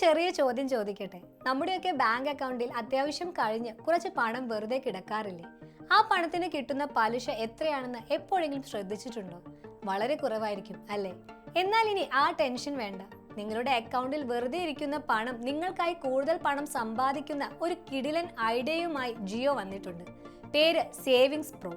ചെറിയ ചോദ്യം ചോദിക്കട്ടെ. നമ്മുടെയൊക്കെ ബാങ്ക് അക്കൗണ്ടിൽ അത്യാവശ്യം കഴിഞ്ഞ് കുറച്ച് പണം വെറുതെ കിടക്കാറില്ലേ? ആ പണത്തിന് കിട്ടുന്ന പലിശ എത്രയാണെന്ന് എപ്പോഴെങ്കിലും ശ്രദ്ധിച്ചിട്ടുണ്ടോ? വളരെ കുറവായിരിക്കും അല്ലേ? എന്നാൽ ഇനി ആ ടെൻഷൻ വേണ്ട. നിങ്ങളുടെ അക്കൗണ്ടിൽ വെറുതെ ഇരിക്കുന്ന പണം നിങ്ങൾക്കായി കൂടുതൽ പണം സമ്പാദിക്കുന്ന ഒരു കിടിലൻ ഐഡിയയുമായി ജിയോ വന്നിട്ടുണ്ട്. പേര് സേവിങ്സ് പ്രോ.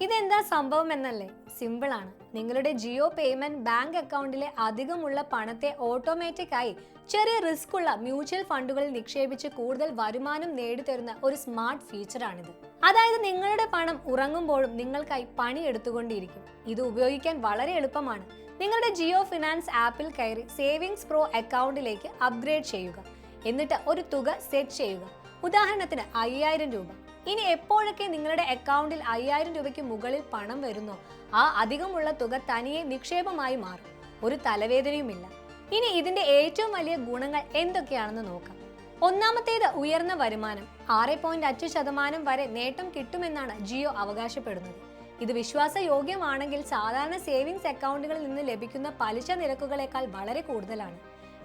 ഇതെന്താ സംഭവം എന്നല്ലേ? സിമ്പിൾ ആണ് നിങ്ങളുടെ ജിയോ പേയ്മെന്റ് ബാങ്ക് അക്കൗണ്ടിലെ അധികമുള്ള പണത്തെ ഓട്ടോമാറ്റിക് ആയി ചെറിയ റിസ്ക് ഉള്ള മ്യൂച്വൽ ഫണ്ടുകളിൽ നിക്ഷേപിച്ച് കൂടുതൽ വരുമാനം നേടിത്തരുന്ന ഒരു സ്മാർട്ട് ഫീച്ചറാണിത്. അതായത് നിങ്ങളുടെ പണം ഉറങ്ങുമ്പോഴും നിങ്ങൾക്കായി പണി എടുത്തുകൊണ്ടിരിക്കും. ഇത് ഉപയോഗിക്കാൻ വളരെ എളുപ്പമാണ്. നിങ്ങളുടെ ജിയോ ഫിനാൻസ് ആപ്പിൽ കയറി സേവിങ്സ് പ്രോ അക്കൗണ്ടിലേക്ക് അപ്ഗ്രേഡ് ചെയ്യുക. എന്നിട്ട് ഒരു തുക സെറ്റ് ചെയ്യുക. ഉദാഹരണത്തിന് അയ്യായിരം രൂപ. ഇനി എപ്പോഴൊക്കെ നിങ്ങളുടെ അക്കൗണ്ടിൽ അയ്യായിരം രൂപയ്ക്ക് മുകളിൽ പണം വരുന്നോ ആ അധികമുള്ള തുക തനിയെ നിക്ഷേപമായി മാറും. ഒരു തലവേദനയുമില്ല. ഇനി ഇതിന്റെ ഏറ്റവും വലിയ ഗുണങ്ങൾ എന്തൊക്കെയാണെന്ന് നോക്കാം. ഒന്നാമത്തേത് ഉയർന്ന വരുമാനം. ആറ് പോയിന്റ് അഞ്ച് ശതമാനം വരെ നേട്ടം കിട്ടുമെന്നാണ് ജിയോ അവകാശപ്പെടുന്നത്. ഇത് വിശ്വാസയോഗ്യമാണെങ്കിൽ സാധാരണ സേവിങ്സ് അക്കൗണ്ടുകളിൽ നിന്ന് ലഭിക്കുന്ന പലിശ നിരക്കുകളേക്കാൾ വളരെ കൂടുതലാണ്.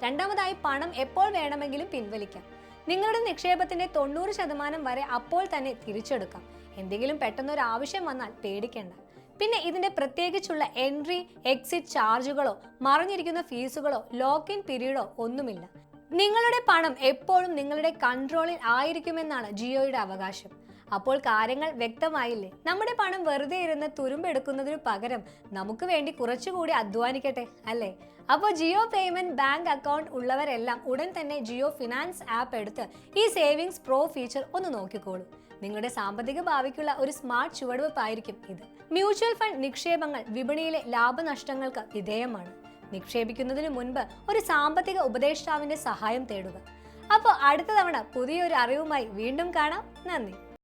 രണ്ടാമതായി പണം എപ്പോൾ വേണമെങ്കിലും പിൻവലിക്കാം. നിങ്ങളുടെ നിക്ഷേപത്തിന്റെ തൊണ്ണൂറ് ശതമാനം വരെ അപ്പോൾ തന്നെ തിരിച്ചെടുക്കാം. എന്തെങ്കിലും പെട്ടെന്നൊരു ആവശ്യം വന്നാൽ പേടിക്കേണ്ട. പിന്നെ ഇതിന്റെ പ്രത്യേകിച്ചുള്ള എൻട്രി എക്സിറ്റ് ചാർജുകളോ മറഞ്ഞിരിക്കുന്ന ഫീസുകളോ ലോക്ക് ഇൻ പീരീഡോ ഒന്നുമില്ല. നിങ്ങളുടെ പണം എപ്പോഴും നിങ്ങളുടെ കൺട്രോളിൽ ആയിരിക്കുമെന്നാണ് ജിയോയുടെ അവകാശം. അപ്പോൾ കാര്യങ്ങൾ വ്യക്തമായില്ലേ? നമ്മുടെ പണം വെറുതെ ഇരുന്ന് തുരുമ്പെടുക്കുന്നതിനു പകരം നമുക്ക് വേണ്ടി കുറച്ചുകൂടി അധ്വാനിക്കട്ടെ അല്ലേ? അപ്പോൾ ജിയോ പേയ്മെന്റ് ബാങ്ക് അക്കൗണ്ട് ഉള്ളവരെല്ലാം ഉടൻ തന്നെ ജിയോ ഫിനാൻസ് ആപ്പ് എടുത്ത് ഈ സേവിങ്സ് പ്രോ ഫീച്ചർ ഒന്ന് നോക്കിക്കോളൂ. നിങ്ങളുടെ സാമ്പത്തിക ഭാവിക്കുള്ള ഒരു സ്മാർട്ട് ചുവടുവെപ്പായിരിക്കും ഇത്. മ്യൂച്വൽ ഫണ്ട് നിക്ഷേപങ്ങൾ വിപണിയിലെ ലാഭനഷ്ടങ്ങൾക്ക് വിധേയമാണ്. നിക്ഷേപിക്കുന്നതിന് മുൻപ് ഒരു സാമ്പത്തിക ഉപദേഷ്ടാവിന്റെ സഹായം തേടുക. അപ്പോൾ അടുത്ത തവണ പുതിയൊരു അറിവുമായി വീണ്ടും കാണാം. നന്ദി.